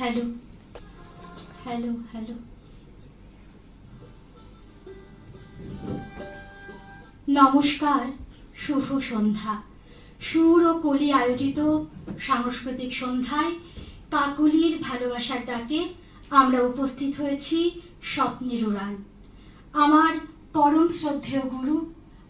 Hello hello hello নমস্কার, শুভ সন্ধ্যা। সুর ও কলি আয়োজিত সাংস্কৃতিক সন্ধ্যায় কাকলির ভালোবাসার ডাকে আমরা উপস্থিত হয়েছি স্বপ্নের উড়ান আমার পরম শ্রদ্ধেয় গুরু,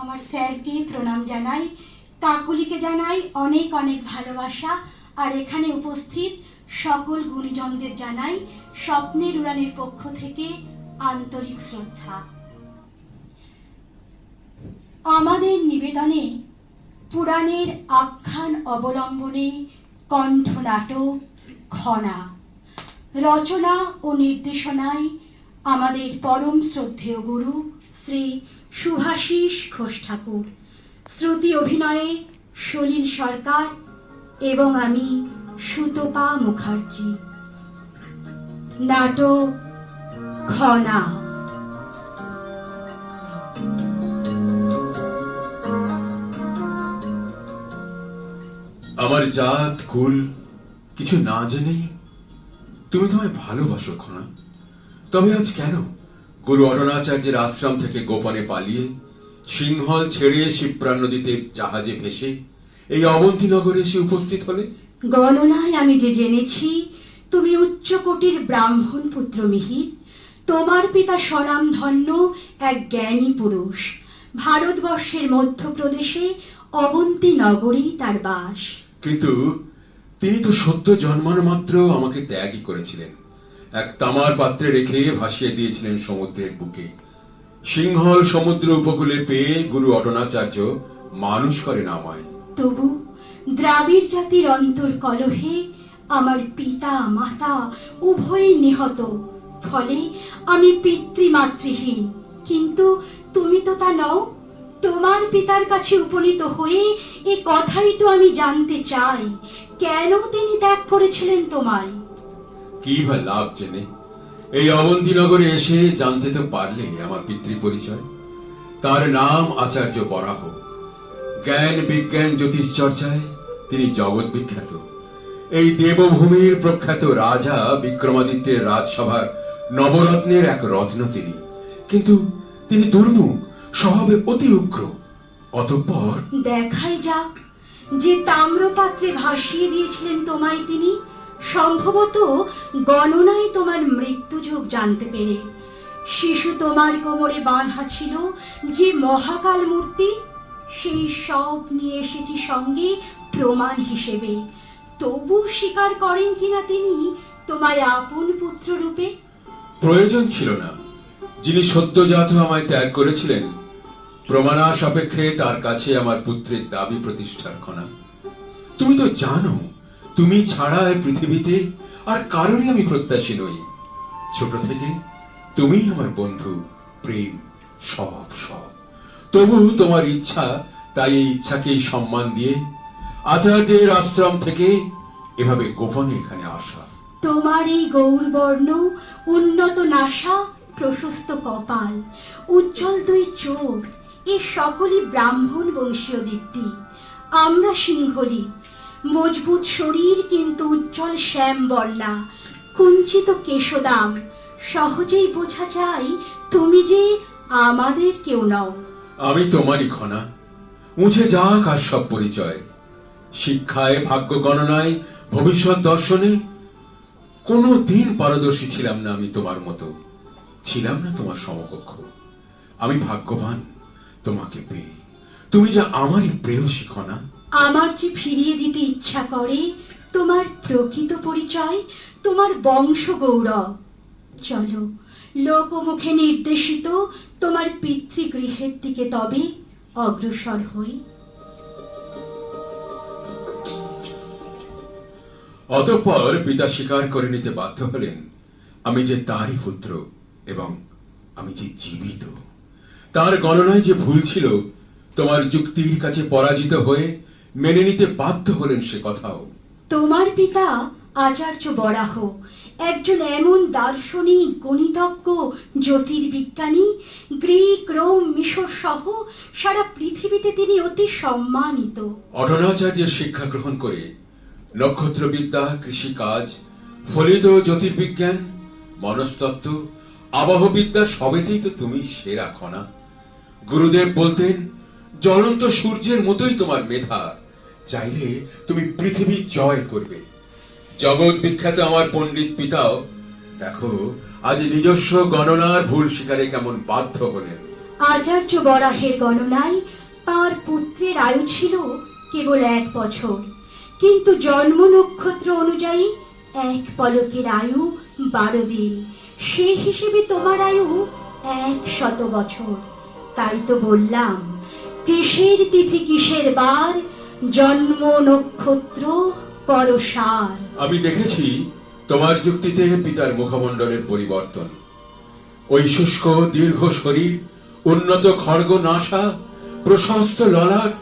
আমার স্যারকে প্রণাম জানাই, কাকুলিকে জানাই অনেক অনেক ভালোবাসা, আর এখানে উপস্থিত সকল গুণীজনদের জানাই স্বপ্নের উড়ানের পক্ষ থেকে আন্তরিক শ্রদ্ধা। আমাদের নিবেদনে পুরাণের আখ্যান অবলম্বনে কণ্ঠনাটক খনা, রচনা ও নির্দেশনায় আমাদের পরম শ্রদ্ধেয় গুরু শ্রী সুভাষিস ঘোষ ঠাকুর। শ্রুতি অভিনয়ে সলিল সরকার এবং আমি সুতপা মুখার্জি। নাটক খনা আমার জাত, কুল, কিছু না জেনেই তুমি তোমায় ভালোবাসো, খনা। তবে আজ কেন? গুরু অরণাচার্যের আশ্রম থেকে গোপনে পালিয়ে সিংহল ছেড়ে শিপ্রা নদীতে জাহাজে ভেসে এই অবন্তীনগরে এসে উপস্থিত হলে গণনায় আমি যে জেনেছি তুমি উচ্চকোটির ব্রাহ্মণ পুত্র মিহির। তোমার পিতা স্বনাম ধন্য এক জ্ঞানী পুরুষ। ভারতবর্ষের মধ্যপ্রদেশে অবন্তী নগরেই তার বাস। কিন্তু তিনি তো সদ্য জন্মানো মাত্র আমাকে ত্যাগই করেছিলেন। এক তামার পাত্রে রেখে ভাসিয়ে দিয়েছিলেন সমুদ্রের বুকে। সিংহল সমুদ্র উপকূলে পেয়ে গুরু অটনাচার্য মানুষ করেন আমায়। তবু দ্রাবিড় জাতির অন্তর কলহে আমার পিতা, মাতা উভয়ই নিহত। ফলে আমি পিতৃমাতৃহীন। কিন্তু তুমি তো তা নও। তোমার পিতার কাছে উপনীত হয়ে এ কথাই তো আমি জানতে চাই। কেন তিনি ত্যাগ করেছিলেন তোমায়? কি বা লাভ জেনে? এই অবন্তীনগরে এসে জানতে তো পারলে আমার পিতৃ পরিচয় তার নাম আচার্য বরাহ। জ্ঞান, বিজ্ঞান, জ্যোতিষ চর্চায় তিনি জগৎ বিখ্যাত। এই দেবভূমির প্রখ্যাত রাজা বিক্রমাদিত্যের রাজসভার নবরত্নের এক রত্ন তিনি। কিন্তু তিনি দুর্মুখ, স্বভাবে অতি উগ্র। অতঃপর দেখাই যাক, যে তাম্রপাত্রে ভাসিয়ে দিয়েছিলেন তোমায় তিনি, সম্ভবত গণনায় তোমার মৃত্যুযোগ জানতে পেরে। শিশু তোমার কোমরে বাঁধা ছিল যে মহাকাল মূর্তি সেই সব নিয়ে এসেছি সঙ্গে প্রমাণ হিসেবে। তবু স্বীকার করেন কিনা তিনি তোমায় আপন পুত্র রূপে? প্রয়োজন ছিল না। যিনি সদ্যজাত আমায় ত্যাগ করেছিলেন প্রমাণা সাপেক্ষে তার কাছে আমার পুত্রের দাবি প্রতিষ্ঠার ক্ষণা। তুমি তো জানো, তুমি ছাড়া এই পৃথিবীতে আর কারোরই আমি প্রত্যাশী নই। ছোট থেকে তুমিই আমার বন্ধু, প্রেম, সব সব। তবু তোমার ইচ্ছা, তাই এই ইচ্ছাকেই সম্মান দিয়ে আচার্যের আশ্রম থেকে এভাবে গোপনে এখানে আসা। তোমার এই গৌরবর্ণ, উন্নত নাসা, প্রশস্ত কপাল, উজ্জ্বল দুই চোখ এ সকলই ব্রাহ্মণ বংশীয় দীপ্তি আমরা সিংহলি, মজবুত শরীর কিন্তু উজ্জ্বল শ্যাম বর্ণা, কুঞ্চিত কেশদাম। সহজেই বোঝা যায়, তুমি যে আমাদের কেউ নও। আমি তোমারই খনা। মুছে যাক আর সব পরিচয়। শিক্ষায়, ভাগ্য গণনায়, ভবিষ্যৎ দর্শনে। কোনো দিন পারদর্শী ছিলাম না আমি তোমার মতো। ছিলাম না তোমার সমকক্ষ। আমি ভাগ্যবান তোমাকে পেয়ে। তুমি যে আমারই প্রেয়সী খনা। আমার যে ফিরিয়ে দিতে ইচ্ছা করে? তোমার প্রকৃত পরিচয়, তোমার বংশ গৌরব চলো। লোকমুখে নির্দেশিত তোমার পিতৃগৃহের দিকে তবে অগ্রসর হই। অতঃপর পিতা স্বীকার করে নিতে বাধ্য হলেন আমি যে তারই পুত্র এবং আমি যে জীবিত। তার গণনায় যে ভুল ছিল তোমার যুক্তির কাছে পরাজিত হয়ে মেনে নিতে বাধ্য হলেন সে কথাও। তোমার পিতা আচার্য বরাহ, একজন এমন দার্শনিক, গণিতজ্ঞ, জ্যোতির্বিজ্ঞানী, গ্রিক, রোম, মিশর সহ সারা পৃথিবীতে তিনি অতি সম্মানিত। অটনাচার্যের শিক্ষা গ্রহণ করে নক্ষত্রবিদ্যা, কৃষিকাজ, ফলিত জ্যোতির্বিজ্ঞান, মনস্তত্ত্ব, আবহবিদ্যা সবেতেই তো তুমি সেরা খনা। গুরুদেব বলতেন, জ্বলন্ত সূর্যের মতোই তোমার মেধা, চাইলে তুমি পৃথিবী জয় করবে। জগৎ বিখ্যাত আমার পণ্ডিত পিতাও, দেখো, আজ নিজস্ব গণনার ভুল স্বীকারে কেমন বাধ্য হলেন। আচার্য বরাহের গণনায় তার পুত্রের আয়ু ছিল কেবল এক বছর। কিন্তু জন্ম নক্ষত্র অনুযায়ী এক পলকের আয়ু বারো দিন। সেই হিসেবে তোমার আয়ু এক শত বছর। তাই তো বললাম, কিসের তিথি কিসের বার জন্ম নক্ষত্র আমি দেখেছি তোমার যুক্তিতে পিতার মুখমণ্ডলের পরিবর্তন। ওই শুষ্ক দীর্ঘ শরীর উন্নত খড়গ নাসা প্রশস্ত ললাট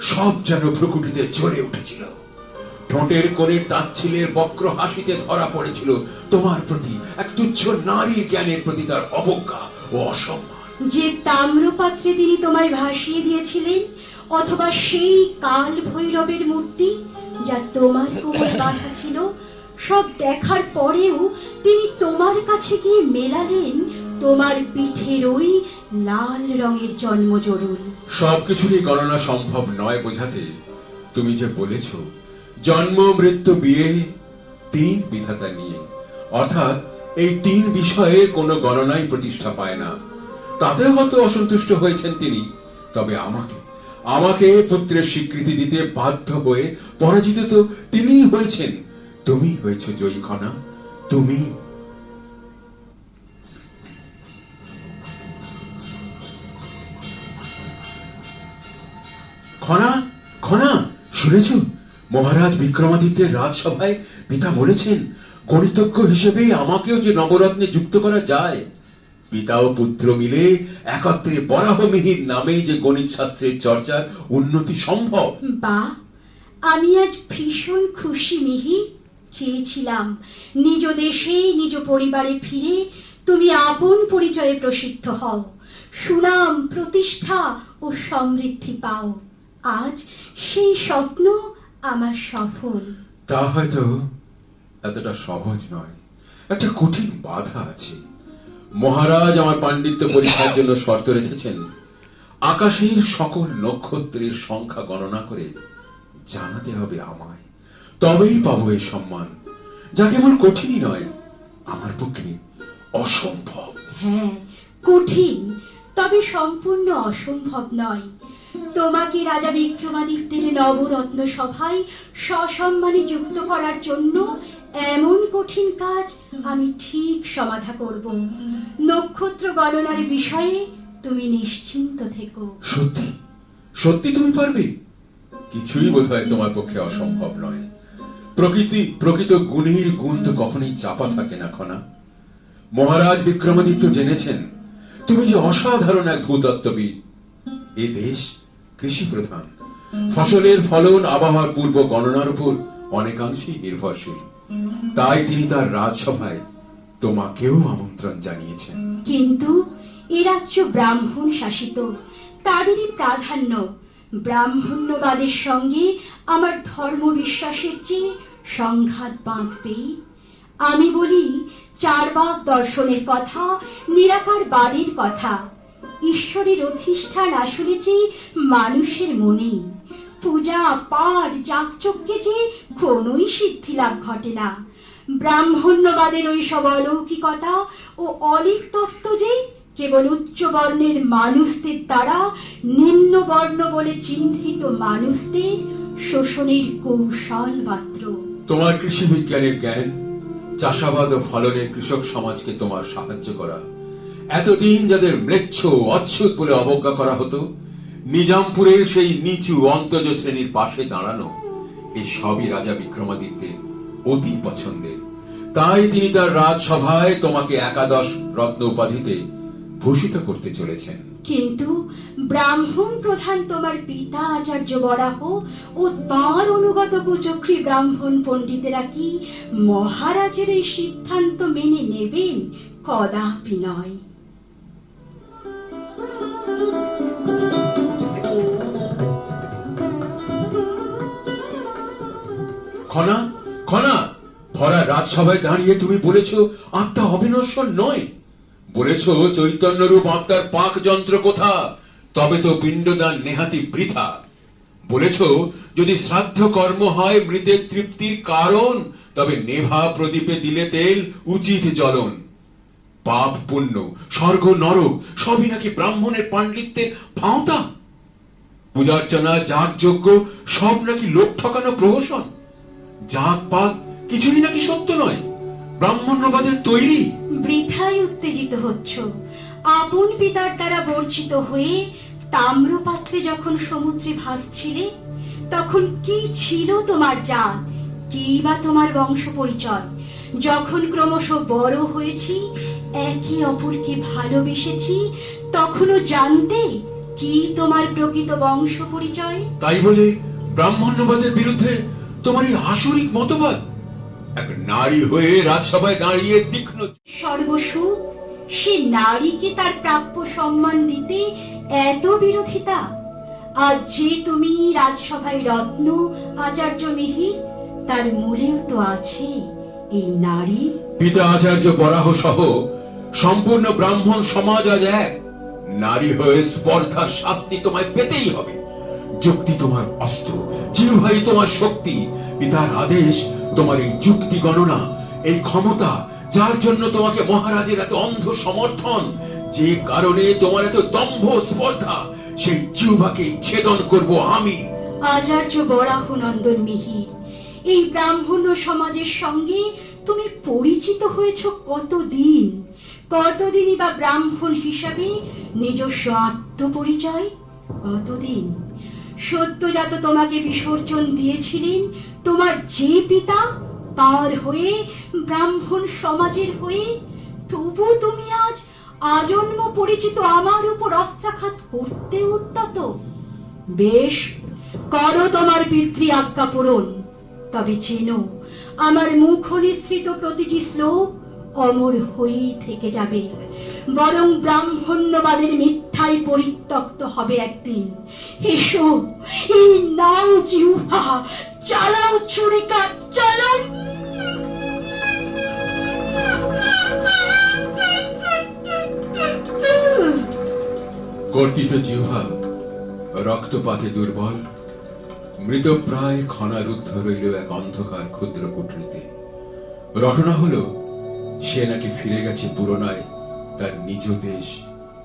সব যেন ভ্রুকুটিতে জ্বলে উঠেছিল। ঠোঁটের কোণের তাচ্ছিলের বক্র হাসিতে ধরা পড়েছিল। তোমার প্রতি এক তুচ্ছ নারী জ্ঞানের প্রতি তার অবজ্ঞা ও অসম্মান। যে তাম্রপাত্রে তিনি তোমায় ভাসিয়ে দিয়েছিলেন অথবা সেই কাল ভৈরবের মূর্তি যা তোমার কোমর বাঁধা ছিল, সব দেখার পরেও তিনি তোমার কাছে গিয়ে মেলালেন তোমার পিঠের ওই লাল রঙের জন্মজরুল সবকিছুরই গণনা সম্ভব নয় বোঝাতে। তুমি যে বলেছ, জন্ম, মৃত্যু, বিয়ে, তিন বিধাতা নিয়ে। অর্থাৎ এই তিন বিষয়ে কোনো গণনাই প্রতিষ্ঠা পায় না। তাতে হয়তো অসন্তুষ্ট হয়েছেন তিনি, তবে আমাকে আমাকে পুত্রের স্বীকৃতি দিতে বাধ্য হয়ে পরাজিত তো তিনিই হয়েছেন। তুমি হয়েছ জয়ী খনা। তুমি খনা খনা, শুনেছ? মহারাজ বিক্রমাদিত্যের রাজসভায় পিতা বলেছেন গণিতজ্ঞ হিসেবে আমাকেও যে নবরত্নে যুক্ত করা যায়। পিতা ও পুত্র মিলে একত্রে বরাহ মিহির নামে যে গণিত শাস্ত্রের চর্চার উন্নতি সম্ভব। বা আমি আজ ভীষণ খুশি মিহি। চেয়েছিলাম নিজ দেশে নিজ পরিবারে ফিরে তুমি আপন পরিচয়ে প্রসিদ্ধ হও সুনাম প্রতিষ্ঠা ও সমৃদ্ধি পাও। আজ সেই স্বপ্ন আমার সফল। তা হয়তো এতটা সহজ নয় একটা কঠিন বাধা আছে। মহারাজ আমার পাণ্ডিত্য পরীক্ষার জন্য শর্ত রেখেছেন। আকাশের সকল নক্ষত্রের সংখ্যা গণনা করে জানাতে হবে আমায়। তবেই পাবো এই সম্মান, যা কেবল কঠিনই নয়, আমার পক্ষে অসম্ভব। হ্যাঁ কঠিন, তবে সম্পূর্ণ অসম্ভব নয়। তোমাকে রাজা বিক্রমাদিত্যের নবরত্ন সভায় সসম্মানে যুক্ত করার জন্য এমন কঠিন কাজ আমি ঠিক সমাধা করব। নক্ষত্র গণনার বিষয়ে তুমি নিশ্চিন্ত থেকো। সত্যি? সত্যি তুমি পারবে? কিছুই বোধহয় তোমার পক্ষে অসম্ভব নয়। প্রকৃতি, প্রকৃত গুণের গুণ তো কখনোই চাপা থাকে না, খনা। মহারাজ বিক্রমাদিত্য জেনেছেন, তুমি যে অসাধারণ এক ভূতত্ত্ববিদ। এ দেশ কৃষি প্রধান ফসলের ফলন আবহাওয়ার পূর্ব গণনার উপর অনেকাংশেই নির্ভরশীল। তাই তিনি তার রাজসভায় তোমাকেও আমন্ত্রণ জানিয়েছেন। কিন্তু এ রাজ্য ব্রাহ্মণ শাসিত। তাদেরই প্রাধান্য ব্রাহ্মণ্যবাদের সঙ্গে আমার ধর্ম বিশ্বাসের চেয়ে সংঘাত বাঁধবেই আমি বলি চারবাক দর্শনের কথা, নিরাকার বাদের কথা। ঈশ্বরের অধিষ্ঠান আসলে যে মানুষের মনেই পূজা পাঠ যাগযজ্ঞে যে কোনোই সিদ্ধি লাভ ঘটে না। ব্রাহ্মণ্যবাদের ওই সব অলৌকিকতা ও অলিক তত্ত্ব যে কেবল উচ্চ বর্ণের মানুষদের দ্বারা নিম্ন বর্ণ বলে চিহ্নিত মানুষদের শোষণের কৌশল মাত্র। তোমার কৃষি বিজ্ঞানের জ্ঞান, চাষাবাদ ও ফলনের কৃষক সমাজকে তোমার সাহায্য করা। এতদিন যাদের ম্লেচ্ছ অচ্ছুত বলে অবজ্ঞা করা হতো নিজামপুরের সেই নিচু অন্তজ শ্রেণির পাশে দাঁড়ানো এই সবই রাজা বিক্রমাদিত্যের অতি পছন্দের। তাই তিনি তার রাজসভায় তোমাকে একাদশ রত্ন উপাধিতে ভূষিত করতে চলেছেন। কিন্তু ব্রাহ্মণ প্রধান তোমার পিতা আচার্য বরাহ ও তাঁর অনুগত কুচক্রী ব্রাহ্মণ পণ্ডিতেরা কি মহারাজের এই সিদ্ধান্ত মেনে নেবেন? কদাপি নয়। খনা খনা ভরা রাজসভায় দাঁড়িয়ে তুমি বলেছ, আত্মা অবিনশ্বর নয়। বলেছ, চৈতন্যরূপ আত্মার পাক যন্ত্র কোথা? তবে তো পিণ্ডদান নেহাতি বৃথা। বলেছ, যদি শ্রাদ্ধ কর্ম হয় মৃতের তৃপ্তির কারণ, তবে নেভা প্রদীপে দিলে তেল, উচিত জ্বলন। পাপ পুণ্য, স্বর্গ নরক, সবই নাকি ব্রাহ্মণের পাণ্ডিত্যের ভাঁওতা পূজার্চনা যাগ যজ্ঞ সব নাকি লোক ঠকানো প্রহসন। যাগ পাক কিছুই নাকি সত্য নয়? ব্রাহ্মণ্যবাদের তৈরি? বৃথায় উত্তেজিত হচ্ছ। আপন পিতার দ্বারা বর্জিত হয়ে তাম্রপাত্রে যখন সমুদ্রে ভাসছিলে তখন কি ছিল তোমার জাত? কি বা তোমার বংশ পরিচয়? যখন ক্রমশ বড় হয়েছি একে অপরকে ভালোবেসেছি তখনও জানতে কি তোমার প্রকৃত বংশ পরিচয়? তাই বলে ব্রাহ্মণ্যবাদের বিরুদ্ধে তোমার এই আসরিক মতবাদ? এক নারী হয়ে রাজসভায় দাঁড়িয়ে তীক্ষ্ণ সর্বসুখ সে নারীকে তার প্রাপ্য সম্মান দিতে এত বিরোধিতা। আর যে তুমি রাজসভায় রত্ন আচার্য মিহির তার মূলেও তো আছে এই নারী। পিতা আচার্য বরাহ সহ সম্পূর্ণ ব্রাহ্মণ সমাজ আজ এক। নারী হয়ে স্পর্ধার শাস্তি তোমায় পেতেই হবে। যুক্তি তোমার অস্ত্র। জিহ্বাই তোমার শক্তি। পিতার আদেশ, তোমার এই যুক্তি গণনা, এই ক্ষমতা, যার জন্য তোমাকে মহারাজের এত অন্ধ সমর্থন, যে কারণে তোমার এত দম্ভ স্পর্ধা, সেই জিহ্বাকে ছেদন করব আমি। আচার্য বরাহ নন্দন মিহির এই ব্রাহ্মণ সমাজের সঙ্গে তুমি পরিচিত হয়েছ কতদিন? কতদিনই বা ব্রাহ্মণ হিসাবে নিজস্ব আত্মপরিচয়? কতদিন? সত্যজাত তোমাকে বিসর্জন দিয়েছিলেন, তোমার যে পিতা তার হয়ে, ব্রাহ্মণ সমাজের হয়ে, তবু তুমি আজ আজন্ম পরিচিত আমার উপর অস্ত্রাঘাত করতে উদ্যত। বেশ, করো তোমার পিতৃ আজ্ঞা পূরণ। তবে চেনো, আমার মুখ নিঃসৃত প্রতিটি শ্লোক অমর হয়েই থেকে যাবে। বরং ব্রাহ্মণ্যবাদের মিথ্যায় পরিত্যক্ত হবে একদিন? এসো, এই নাও জিহ্বা, চালাও ছুরিকা চালাও। কর্তিত জিহ্বা, রক্তপাতে দুর্বল মৃতপ্রায় ক্ষণারুদ্ধ রইল এক অন্ধকার ক্ষুদ্র কুঠরিতে। রটনা হলো, সে নাকি ফিরে গেছে পুরনায় তার নিজ দেশ।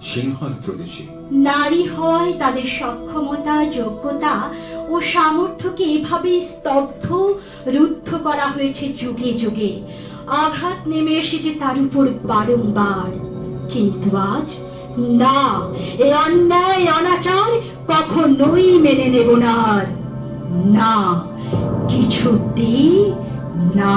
সিংহল প্রদেশে নারী হওয়ায় তাদের সক্ষমতা, যোগ্যতা ও সামর্থ্যকে এভাবে স্তব্ধ, রুদ্ধ করা হয়েছে যুগে যুগে। আঘাত নেমে এসেছে তার উপর বারংবার। কিন্তু আজ, না, এ অন্যায়, অনাচার কখনোই মেনে নেব না। না, কিছুতেই না।